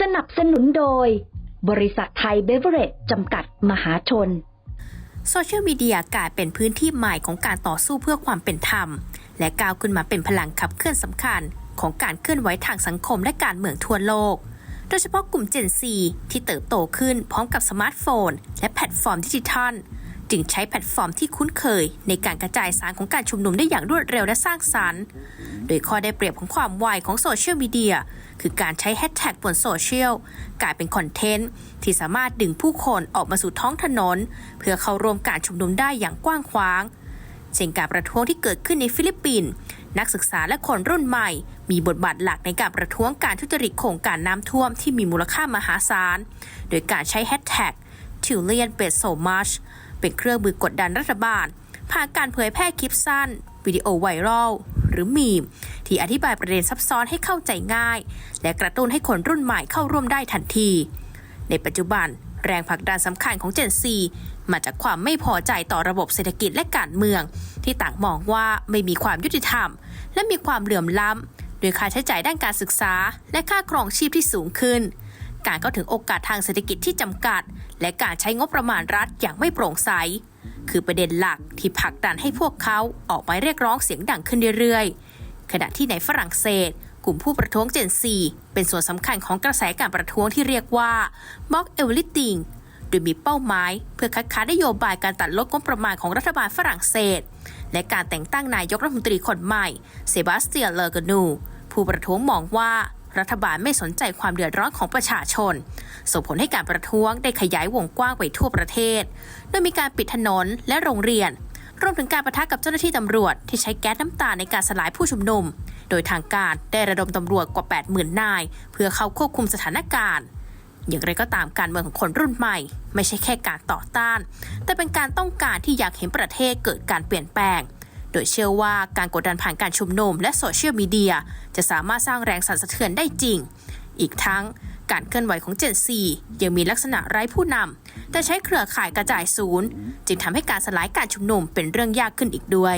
สนับสนุนโดย บริษัทไทยเบเวอเรจจำกัดมหาชน โซเชียลมีเดียกลายเป็นพื้นที่ใหม่ของการต่อสู้เพื่อความเป็นธรรม และก้าวขึ้นมาเป็นพลังขับเคลื่อนสำคัญ ของการเคลื่อนไหวทางสังคมและการเมืองทั่วโลก โดยเฉพาะกลุ่ม Gen Z ที่เติบโตขึ้นพร้อมกับสมาร์ทโฟน และแพลตฟอร์มดิจิทัล จึงใช้แพลตฟอร์มที่คุ้นเคย ในการกระจายสารของการชุมนุมได้อย่างรวดเร็วและสร้างสรรค์ โดยข้อได้เปรียบของความไวของโซเชียลมีเดียคือการใช้แฮชแท็กบนโซเชียลกลายเป็นคอนเทนต์ที่สามารถดึงผู้คนออกมาสู่ท้องถนน เพื่อเข้าร่วมการชุมนุมได้อย่างกว้างขวางเช่นการประท้วงที่เกิดขึ้นในฟิลิปปินส์นักศึกษาและคนรุ่นใหม่ มีบทบาทหลักในการประท้วงการทุจริตโครงการน้ำท่วมที่มีมูลค่ามหาศาล โดยการใช้แฮชแท็ก t i l l i a n b e so much เป็นเครื่องมือกดดันรัฐบาล ผ่านการเผยแพร่คลิปสั้น วิดีโอไวรัลหรือมีม ที่อธิบายประเด็นซับซ้อนให้เข้าใจง่าย และกระตุ้นให้คนรุ่นใหม่เข้าร่วมได้ทันที ในปัจจุบัน แรงผลักดันสำคัญของเจนซีมาจากความไม่พอใจต่อระบบเศรษฐกิจและการเมือง ที่ต่างมองว่าไม่มีความยุติธรรม และมีความเหลื่อมล้ำโดยค่าใช้จ่ายด้านการศึกษา และค่าครองชีพที่สูงขึ้น การเข้าถึงโอกาสทางเศรษฐกิจที่จำกัด และการใช้งบประมาณรัฐอย่างไม่โปร่งใส คือประเด็นหลักที่ผลักดันให้พวกเขาออกมาเรียกร้องเสียงดังขึ้นเรื่อยๆ ขณะที่ในฝรั่งเศส กลุ่มผู้ประท้วงเจนซีเป็นส่วนสำคัญของกระแสการประท้วงที่เรียกว่า Mock Everything โดยมีเป้าหมาย เพื่อคัดค้านนโยบายการตัดลดงบประมาณของรัฐบาลฝรั่งเศส และการแต่งตั้งนายกรัฐมนตรีคนใหม่เซบาสเตียนเลอกนูผู้ประท้วงมองว่า รัฐบาลไม่สนใจความเดือดร้อนของประชาชน ส่งผลให้การประท้วงได้ขยายวงกว้างไปทั่วประเทศ โดยมีการปิดถนนและโรงเรียน รวมถึงการประทะกับเจ้าหน้าที่ตำรวจ ที่ใช้แก๊สน้ำตาในการสลายผู้ชุมนุม โดยทางการได้ระดมตำรวจกว่า 80,000 นาย เพื่อเข้าควบคุมสถานการณ์อย่างไรก็ตามการเมืองของคนรุ่นใหม่ ไม่ใช่แค่การต่อต้าน แต่เป็นการต้องการที่อยากเห็นประเทศเกิดการเปลี่ยนแปลง โดยเชื่อว่าการกดดันผ่านการชุมนุมและโซเชียลมีเดียจะสามารถสร้างแรงสั่นสะเทือนได้จริง อีกทั้งการเคลื่อนไหวของเจนซียังมีลักษณะไร้ผู้นำแต่ใช้เครือข่ายกระจายศูนย์ จึงทำให้การสลายการชุมนุมเป็นเรื่องยากขึ้นอีกด้วย